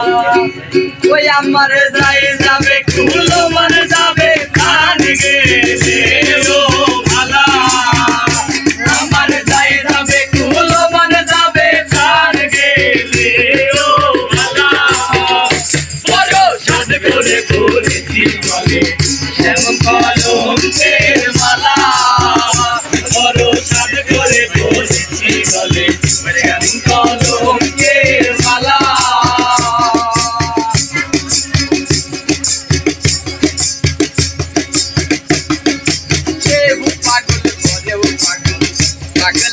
ওই আমার যাই যাবে, কুলো মন যাবে, কান গেলে ও ভালা যাবে, কুলো মন যাবে, কান গেলে ও ভালা বড় সাদ করে করেছি বলে শ্যাম কলমের মালা। বড় সাদ করে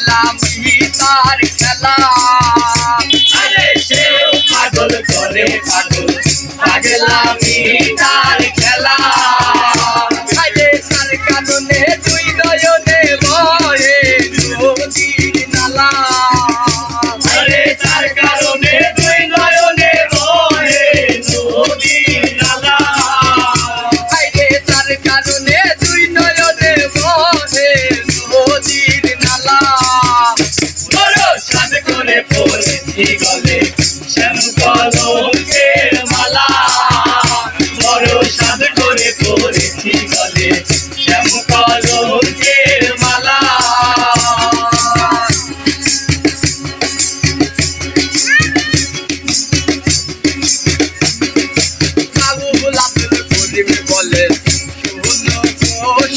পাগলামি তার খেলা। আরে সেও পাগল করে পাগল। পাগলামি তার খেলা। আরে তার কারণে দুই নয়নে বয়ে নদীর পড়েছি গলে শ্যাম কলমের মালা। বড় সাদ করে পড়েছি গলে শ্যাম কলমের মালা। বলে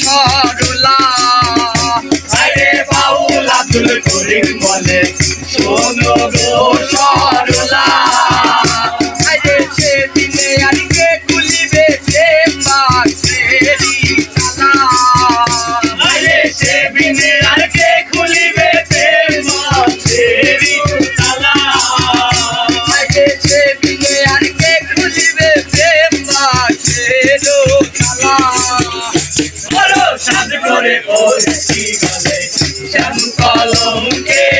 সরলা। আরে বাবু লাতুল করিম বলে করে পড়েছি বলে শ্যাম কলঙ্কের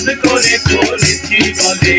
করে বলেছি গলে